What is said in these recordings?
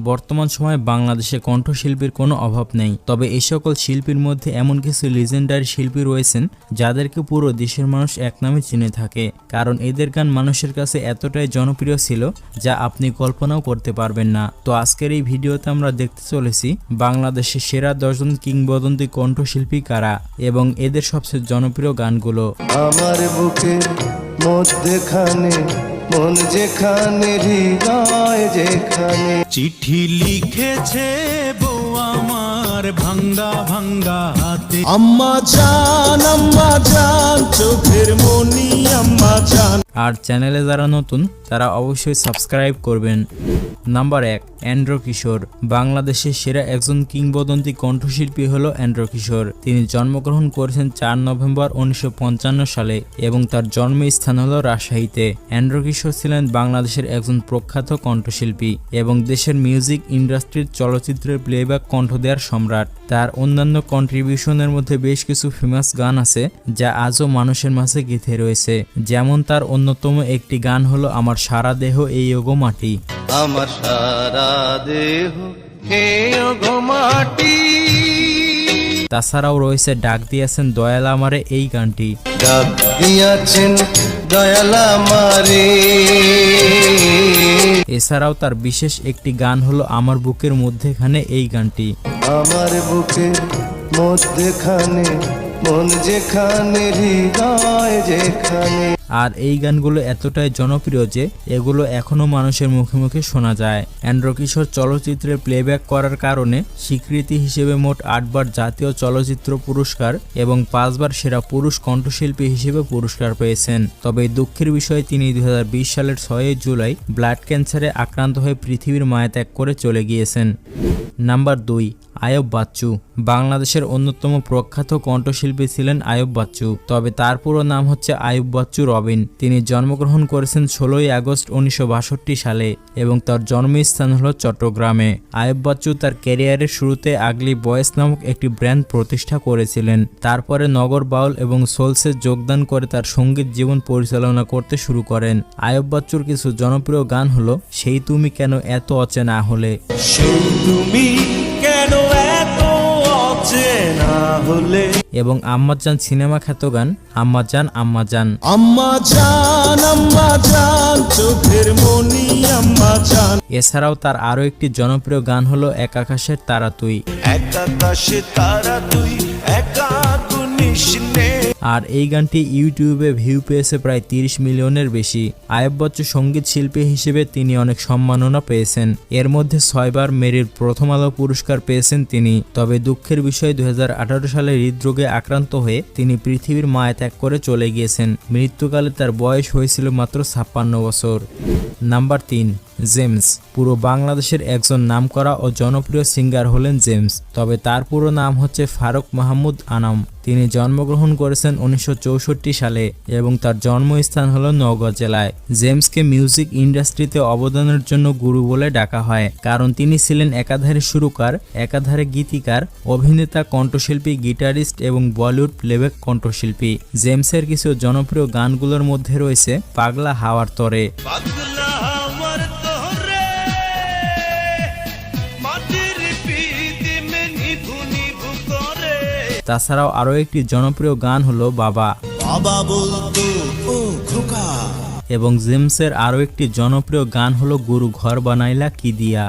বর্তমান সময়ে বাংলাদেশে কণ্ঠশিল্পীর কোনো অভাব নেই। তবে এই সকল শিল্পীর মধ্যে এমন কিছু লিজেন্ডারি শিল্পী রয়েছেন যাদেরকে পুরো দেশের মানুষ এক নামে চিনে থাকে। কারণ এদের গান মানুষের কাছে এতটাই জনপ্রিয় ছিল যা আপনি কল্পনাও করতে পারবেন না। তো আজকের এই ভিডিওতে আমরা দেখতে চলেছি বাংলাদেশের সেরা দশজন কিংবদন্তি কণ্ঠশিল্পী কারা এবং এদের সবচেয়ে জনপ্রিয় গানগুলো। আমার বুকের মধ্যেখানে মন যেখানে হৃদয় যেখানে। চিঠি লিখেছে বউ আমার ভাঙ্গা ভাঙ্গা হাতে। আম্মা জান আম্মা জান চোখের মনি আম্মা জান। আর চ্যানেলে যারা নতুন, তারা অবশ্যই সাবস্ক্রাইব করবেন। নাম্বার এক অ্যান্ড্র কিশোর। বাংলাদেশের সেরা একজন কিংবদন্তি কণ্ঠশিল্পী হল অ্যান্ড্র কিশোর। তিনি জন্মগ্রহণ করেছেন চার নভেম্বর উনিশশো পঞ্চান্ন সালে এবং তার জন্মস্থান হল রাজশাহীতে। অ্যান্ড্র কিশোর ছিলেন বাংলাদেশের একজন প্রখ্যাত কণ্ঠশিল্পী এবং দেশের মিউজিক ইন্ডাস্ট্রির চলচ্চিত্রের প্লেব্যাক কণ্ঠ দেওয়ার সম্রাট। তার অন্যান্য কন্ট্রিবিউশনের মধ্যে বেশ কিছু ফেমাস গান আছে, যা আজও মানুষের মাঝে গেঁথে রয়েছে। যেমন তার অন্যতম একটি গান হলো আমার সারা দেহ এই ওগো মাটি। আমার সারা দেহ মাটি। তাছাড়াও রয়েছে ডাক দিয়েছেন দয়াল আমারে এই গানটি। ডাক দিয়াছেন দয়ালা মারে এছাড়াও তার বিশেষ একটি গান হলো আমার বুকের মধ্যেখানে এই গানটি। আমার বুকের মধ্যেখানে মন যেখানে হৃদয় যেখানে। আর এই গানগুলো এতটাই জনপ্রিয় যে এগুলো এখনও মানুষের মুখে মুখে শোনা যায়। অ্যান্ড্র কিশোর চলচ্চিত্রে প্লেব্যাক করার কারণে স্বীকৃতি হিসেবে মোট আটবার জাতীয় চলচ্চিত্র পুরস্কার এবং পাঁচবার সেরা পুরুষ কণ্ঠশিল্পী হিসেবে পুরস্কার পেয়েছেন। তবে দুঃখের বিষয়ে, তিনি দু হাজার বিশ সালের ছয়ই জুলাই ব্লাড ক্যান্সারে আক্রান্ত হয়ে পৃথিবীর মায়া ত্যাগ করে চলে গিয়েছেন। নাম্বার দুই, আয়ব বাচ্চু। বাংলাদেশের অন্যতম প্রখ্যাত কণ্ঠশিল্পী ছিলেন আয়ব বাচ্চু। তবে তার পুরো নাম হচ্ছে আয়ুব বাচ্চু রবিন তিনি জন্মগ্রহণ করেছেন ষোলোই আগস্ট উনিশশো বাষট্টি সালে এবং তার জন্মস্থান হল চট্টগ্রামে। আয়ব বাচ্চু তার ক্যারিয়ারের শুরুতে আগলি বয়েস নামক একটি ব্র্যান্ড প্রতিষ্ঠা করেছিলেন। তারপরে নগর বাউল এবং সোলসে যোগদান করে তার সংগীত জীবন পরিচালনা করতে শুরু করেন। আয়ব বাচ্চুর কিছু জনপ্রিয় গান হলো সেই তুমি কেন এত অচেনা হলে? সেই তুমি হলে এবং আম্মাজান সিনেমা খ্যাত গান আম্মাজান আম্মাজান আম্মা জান আম্মা জান চোখের মনি আম্মা জান এছাড়াও তার আরও একটি জনপ্রিয় গান হলো এক আকাশের তারা তুই। এক আকাশে তারা তুই একা গুনিস নে আর এই গানটি ইউটিউবে ভিউ পেয়েছে প্রায় তিরিশ মিলিয়নের বেশি। আয়ব বচ্চু সংগীত শিল্পী হিসেবে তিনি অনেক সম্মাননা পেয়েছেন। এর মধ্যে ছয়বার মেরির প্রথম আলো পুরস্কার পেয়েছেন তিনি। তবে দুঃখের বিষয় দু সালে হৃদরোগে আক্রান্ত হয়ে তিনি পৃথিবীর মায়া ত্যাগ করে চলে গিয়েছেন। মৃত্যুকালে তার বয়স হয়েছিল মাত্র ছাপ্পান্ন বছর। নাম্বার তিন, জেমস। পুরো বাংলাদেশের একজন নামকরা ও জনপ্রিয় সিঙ্গার হলেন জেমস। তবে তার পুরো নাম হচ্ছে ফারুক মাহমুদ আনাম। তিনি জন্মগ্রহণ করেছেন উনিশশো চৌষট্টি সালে এবং তার জন্মস্থান হল নওগাঁ জেলায়। জেমসকে মিউজিক ইন্ডাস্ট্রিতে অবদানের জন্য গুরু বলে ডাকা হয়, কারণ তিনি ছিলেন একাধারে সুরকার, একাধারে গীতিকার, অভিনেতা, কণ্ঠশিল্পী, গিটারিস্ট এবং বলিউড প্লেব্যাক কণ্ঠশিল্পী। জেমসের কিছু জনপ্রিয় গানগুলোর মধ্যে রয়েছে পাগলা হাওয়ার তরে। তাছাড়াও আরও একটি জনপ্রিয় গান হলো বাবা। বাবা বলতো ও খোকা। এবং জেমসের আরও একটি জনপ্রিয় গান হলো গুরু ঘর বানাইলা কি দিয়া?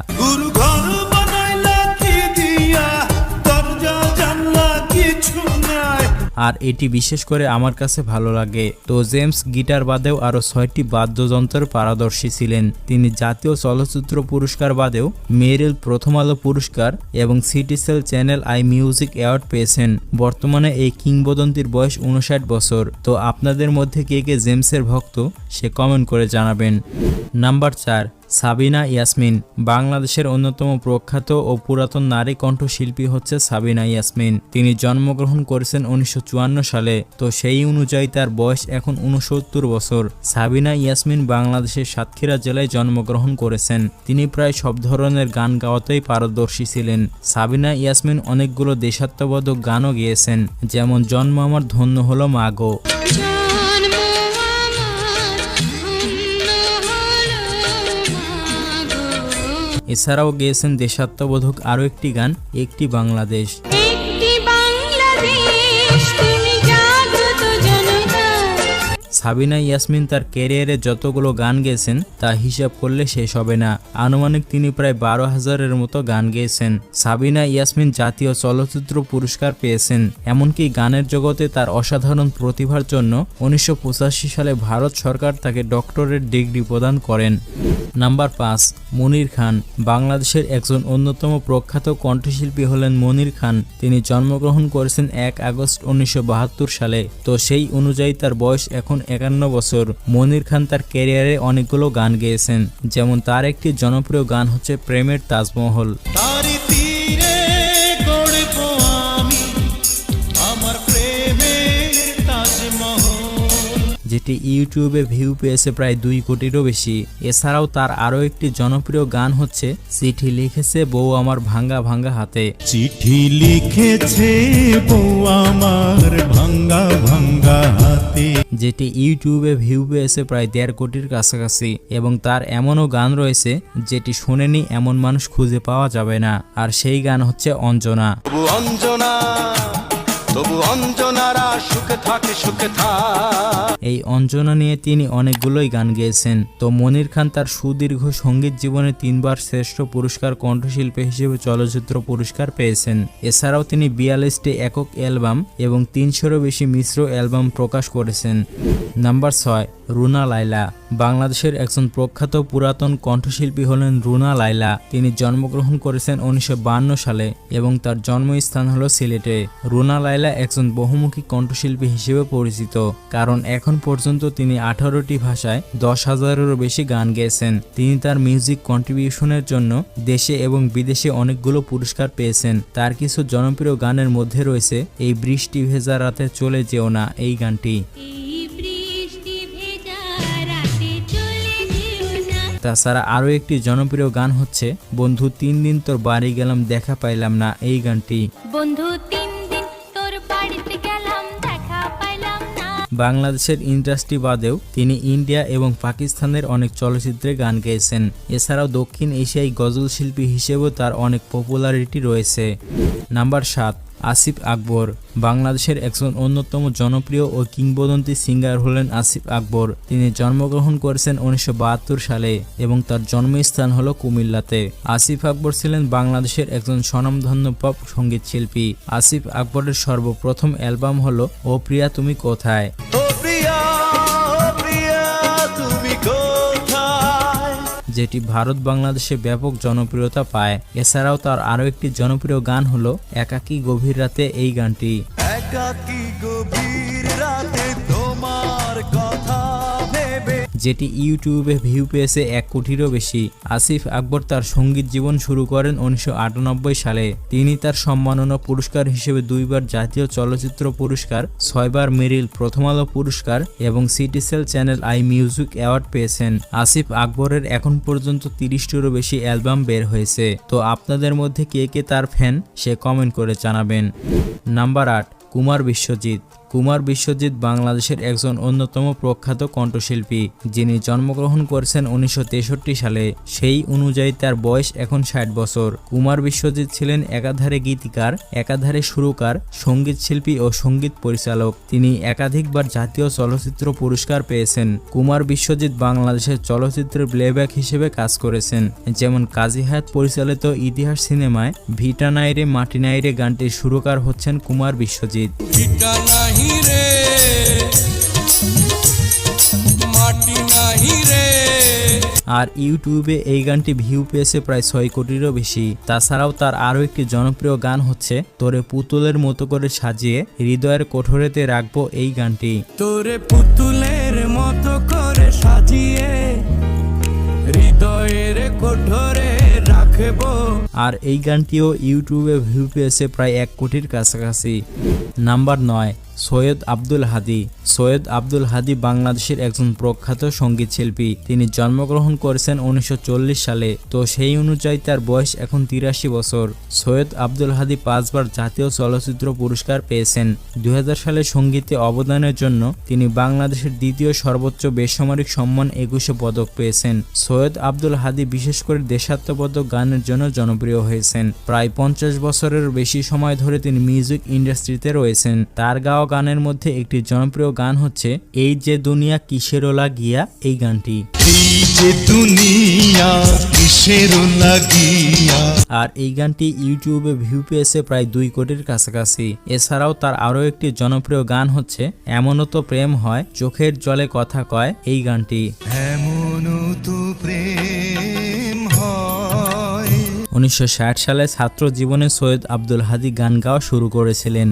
আর এটি বিশেষ করে আমার কাছে ভালো লাগে। তো জেমস গিটার বাদেও আরও ছয়টি বাদ্যযন্ত্রের পারদর্শী ছিলেন। তিনি জাতীয় চলচ্চিত্র পুরস্কার বাদেও মেরিল প্রথম আলো পুরস্কার এবং Citycell channel I music award পেয়েছেন। বর্তমানে এই কিংবদন্তির বয়স উনষাট বছর। তো আপনাদের মধ্যে কে কে জেমসের ভক্ত, সে কমেন্ট করে জানাবেন। নাম্বার চার সাবিনা ইয়াসমিন। বাংলাদেশের অন্যতম প্রখ্যাত ও পুরাতন নারী কণ্ঠশিল্পী হচ্ছে সাবিনা ইয়াসমিন। তিনি জন্মগ্রহণ করেছেন উনিশশো চুয়ান্ন সালে, তো সেই অনুযায়ী তার বয়স এখন উনসত্তর বছর। সাবিনা ইয়াসমিন বাংলাদেশের সাতক্ষীরা জেলায় জন্মগ্রহণ করেছেন। তিনি প্রায় সব ধরনের গান গাওয়াতেই পারদর্শী ছিলেন। সাবিনা ইয়াসমিন অনেকগুলো দেশাত্মবোধক গানও গেয়েছেন, যেমন জন্ম আমার, ধন্য হলো মাগো এছাড়াও গেয়েছেন দেশাত্মবোধক আরও একটি গান একটি বাংলাদেশ। সাবিনা ইয়াসমিন তার ক্যারিয়ারে যতগুলো গান গেয়েছেন, তা হিসাব করলে শেষ হবে না। আনুমানিক তিনি প্রায় বারো হাজারের মতো গান গেয়েছেন। সাবিনা ইয়াসমিন জাতীয় চলচ্চিত্র পুরস্কার পেয়েছেন, এমনকি গানের জগতে তার অসাধারণ প্রতিভার জন্য উনিশশো পঁচাশি সালে ভারত সরকার তাকে ডক্টরেট ডিগ্রি প্রদান করেন। নাম্বার পাঁচ, মনির খান। বাংলাদেশের একজন অন্যতম প্রখ্যাত কণ্ঠশিল্পী হলেন মনির খান। তিনি জন্মগ্রহণ করেছেন এক আগস্ট উনিশশো বাহাত্তর সালে। তো সেই অনুযায়ী তার বয়স এখন একান্ন বছর। মনির খান তার ক্যারিয়ারে অনেকগুলো গান গেয়েছেন, যেমন তার একটি জনপ্রিয় গান হচ্ছে প্রেমের তাজমহল। যেটি ইউটিউবে ভিউ পেয়েছে প্রায় দুই কোটিরও বেশি। এছাড়াও তার আরও একটি জনপ্রিয় গান হচ্ছে চিঠি লিখেছে বউ আমার ভাঙ্গা ভাঙ্গা হাতে। চিঠি লিখেছে বউ আমার ভাঙ্গা ভাঙ্গা হাতে। যেটি ইউটিউবে ভিউ পেয়েছে প্রায় দেড় কোটির কাছাকাছি এবং তার এমনও গান রয়েছে যেটি শুনেনি এমন মানুষ খুঁজে পাওয়া যাবে না। আর সেই গান হচ্ছে অঞ্জনা। অঞ্জনা তবু অঞ্জনারা সুখে থাকে সুখে থাক। এই অঞ্জনা নিয়ে তিনি অনেকগুলোই গান গেয়েছেন। তো মনির খান তার সুদীর্ঘ সংগীত জীবনে তিনবার শ্রেষ্ঠ পুরস্কার কণ্ঠশিল্পী হিসেবে চলচ্চিত্র পুরস্কার পেয়েছেন। এছাড়াও তিনি বিয়াল্লিশটি একক অ্যালবাম এবং তিনশোরও বেশি মিশ্র অ্যালবাম প্রকাশ করেছেন। নাম্বার ছয় রুনা লাইলা বাংলাদেশের একজন প্রখ্যাত পুরাতন কণ্ঠশিল্পী হলেন রুনা লাইলা তিনি জন্মগ্রহণ করেছেন উনিশশো সালে এবং তার জন্মস্থান হলো সিলেটে। রুনা লাইলা একজন বহুমুখী কণ্ঠশিল্পী হিসেবে পরিচিত, কারণ এখন পর্যন্ত তিনি আঠারোটি ভাষায় দশ হাজারেরও বেশি গান গেয়েছেন। তিনি তার মিউজিক কন্ট্রিবিউশনের জন্য দেশে এবং বিদেশে অনেকগুলো পুরস্কার পেয়েছেন। তার কিছু জনপ্রিয় গানের মধ্যে রয়েছে, এই বৃষ্টি ভেজা রাতে চলে যেও না এই গানটি। তাছাড়া আরও একটি জনপ্রিয় গান হচ্ছে বন্ধু তিন দিন তোর বাড়ি গেলাম দেখা পাইলাম না এই গানটি। বন্ধু তিন দিন তোর বাড়িতে গেলাম দেখা পাইলাম না। বাংলাদেশের ইন্ডাস্ট্রি বাদেও তিনি ইন্ডিয়া এবং পাকিস্তানের অনেক চলচ্চিত্রে গান গেয়েছেন। এছাড়াও দক্ষিণ এশিয়ায় গজল শিল্পী হিসেবেও তার অনেক পপুলারিটি রয়েছে। নাম্বার সাত আসিফ আকবর। বাংলাদেশের একজন অন্যতম জনপ্রিয় ও কিংবদন্তি সিঙ্গার হলেন আসিফ আকবর। তিনি জন্মগ্রহণ করেছেন উনিশশো বাহাত্তর সালে এবং তার জন্মস্থান হল কুমিল্লাতে। আসিফ আকবর ছিলেন বাংলাদেশের একজন স্বনামধন্য পপ সংগীত শিল্পী আসিফ আকবরের সর্বপ্রথম অ্যালবাম হল ও প্রিয়া তুমি কোথায়? যেটি ভারত বাংলাদেশে ব্যাপক জনপ্রিয়তা পায়। এছাড়াও তার আরও একটি জনপ্রিয় গান হলো, একাকী গভীর রাতে এই গানটি। একাকি গভীর যেটি ইউটিউবে ভিউ পেয়েছে এক কোটিরও বেশি। আসিফ আকবর তার সংগীত জীবন শুরু করেন উনিশশো আটানব্বই সালে। তিনি তার সম্মাননা পুরস্কার হিসেবে দুইবার জাতীয় চলচ্চিত্র পুরস্কার, ছয়বার মেরিল প্রথম আলো পুরস্কার এবং Citycell channel I music award পেয়েছেন। আসিফ আকবরের এখন পর্যন্ত তিরিশটিরও বেশি অ্যালবাম বের হয়েছে। তো আপনাদের মধ্যে কে কে তার ফ্যান, সে কমেন্ট করে জানাবেন। নাম্বার আট, কুমার বিশ্বজিৎ। কুমার বিশ্বজিৎ বাংলাদেশের একজন অন্যতম প্রখ্যাত কণ্ঠশিল্পী, যিনি জন্মগ্রহণ করেছেন উনিশশো তেষট্টি সালে। সেই অনুযায়ী তার বয়স এখন ষাট বছর। কুমার বিশ্বজিৎ ছিলেন একাধারে গীতিকার, একাধারে সুরকার সংগীত শিল্পী ও সংগীত পরিচালক। তিনি একাধিকবার জাতীয় চলচ্চিত্র পুরস্কার পেয়েছেন। কুমার বিশ্বজিৎ বাংলাদেশের চলচ্চিত্রের প্লেব্যাক হিসেবে কাজ করেছেন। যেমন কাজী হায়াত পরিচালিত ইতিহাস সিনেমায় ভিটা নাইরে মাটি নাইরে গানটির সুরকার হচ্ছেন কুমার বিশ্বজিৎ। ভিটা আর ইউটিউবে এই গানটি ভিউ পেয়েছে প্রায় ছয় কোটিরও বেশি। তাছাড়াও তার আরও একটি জনপ্রিয় গান হচ্ছে তোরে পুতুলের মতো করে সাজিয়ে হৃদয়ের কোঠরেতে রাখব এই গানটি। তোরে পুতুলের মতো করে সাজিয়ে হৃদয়ের কোঠরে রাখব। আর এই গানটিও ইউটিউবে ভিউ পেয়েছে প্রায় এক কোটির কাছাকাছি। নাম্বার নয় সৈয়দ আব্দুল হাদি। সৈয়দ আব্দুল হাদি বাংলাদেশের একজন প্রখ্যাত সংগীত শিল্পী তিনি জন্মগ্রহণ করেছেন উনিশশো চল্লিশ সালে, তো সেই অনুযায়ী তার বয়স এখন তিরাশি বছর। সৈয়দ আব্দুল হাদি পাঁচবার জাতীয় চলচ্চিত্র পুরস্কার পেয়েছেন। দুই সালে সঙ্গীতে অবদানের জন্য তিনি বাংলাদেশের দ্বিতীয় সর্বোচ্চ বেসামরিক সম্মান একুশে পদক পেয়েছেন। সৈয়দ আব্দুল হাদি বিশেষ করে দেশাত্মবোধক গানের জন্য জনপ্রিয় হয়েছেন। প্রায় পঞ্চাশ বছরের বেশি সময় ধরে তিনি মিউজিক ইন্ডাস্ট্রিতে রয়েছেন। তার গাওয়া গানের মধ্যে একটি জনপ্রিয় গান হচ্ছে এই যে দুনিয়া কিসেরও লাগিয়া এই গানটি। আর এই গানটি ইউটিউবে ভিউ পেয়েছে প্রায় দুই কোটির কাছাকাছি। এছাড়াও তার আরও একটি জনপ্রিয় গান হচ্ছে এমনও তো প্রেম হয় চোখের জলে কথা কয় এই গানটি। এমন তো উনিশশো ষাট সালে ছাত্র জীবনে সৈয়দ আব্দুল হাদি গান গাওয়া শুরু করেছিলেন।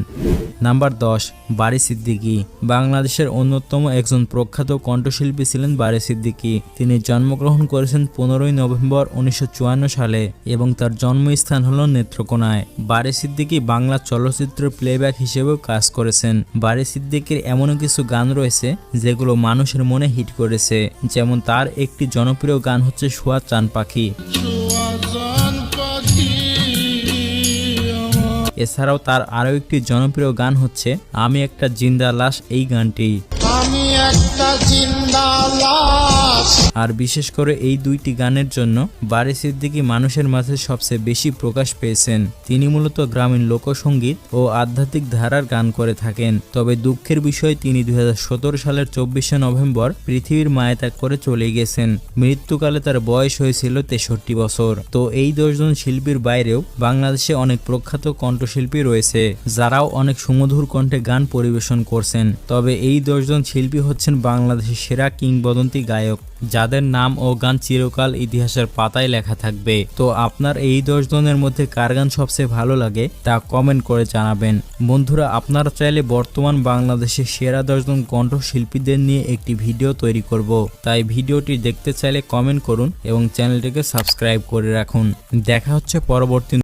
নাম্বার দশ, বারি সিদ্দিকী। বাংলাদেশের অন্যতম একজন প্রখ্যাত কণ্ঠশিল্পী ছিলেন বারি সিদ্দিকী। তিনি জন্মগ্রহণ করেছেন পনেরোই নভেম্বর উনিশশো চুয়ান্ন সালে এবং তার জন্মস্থান হল নেত্রকোনায়। বারি সিদ্দিকী বাংলা চলচ্চিত্রের প্লেব্যাক হিসেবেও কাজ করেছেন। বারি সিদ্দিকীর এমনও কিছু গান রয়েছে যেগুলো মানুষের মনে হিট করেছে, যেমন তার একটি জনপ্রিয় গান হচ্ছে শুয়া চান পাখি। এছাড়াও তার আরও একটি জনপ্রিয় গান হচ্ছে, আমি একটা জিন্দা লাশ এই গানটি। আমি একটা আর বিশেষ করে এই দুইটি গানের জন্য বারি সিদ্দিকী মানুষের মাঝে সবচেয়ে বেশি প্রকাশ পেয়েছেন। তিনি মূলত গ্রামীণ লোকসঙ্গীত ও আধ্যাত্মিক ধারার গান করে থাকেন। তবে দুঃখের বিষয়, তিনি দুই হাজার সতেরো সালের চব্বিশে নভেম্বর পৃথিবীর মায়াত্যাগ করে চলে গেছেন। মৃত্যুকালে তার বয়স হয়েছিল তেষট্টি বছর। তো এই দশজন শিল্পীর বাইরেও বাংলাদেশে অনেক প্রখ্যাত কণ্ঠশিল্পী রয়েছে, যারাও অনেক সুমধুর কণ্ঠে গান পরিবেশন করছেন। তবে এই দশজন শিল্পী হচ্ছেন বাংলাদেশের সেরা কিংবদন্তি গায়ক, যাদের নাম ও গান চিরকাল ইতিহাসের পাতায় লেখা থাকবে। তো আপনার এই দশজনের মধ্যে কার গান সবচেয়ে ভালো লাগে, তা কমেন্ট করে জানাবেন। বন্ধুরা, আপনারা চাইলে বর্তমান বাংলাদেশের সেরা দশজন কণ্ঠশিল্পীদের নিয়ে একটি ভিডিও তৈরি করব। তাই ভিডিওটি দেখতে চাইলে কমেন্ট করুন এবং চ্যানেলটিকে সাবস্ক্রাইব করে রাখুন। দেখা হচ্ছে পরবর্তী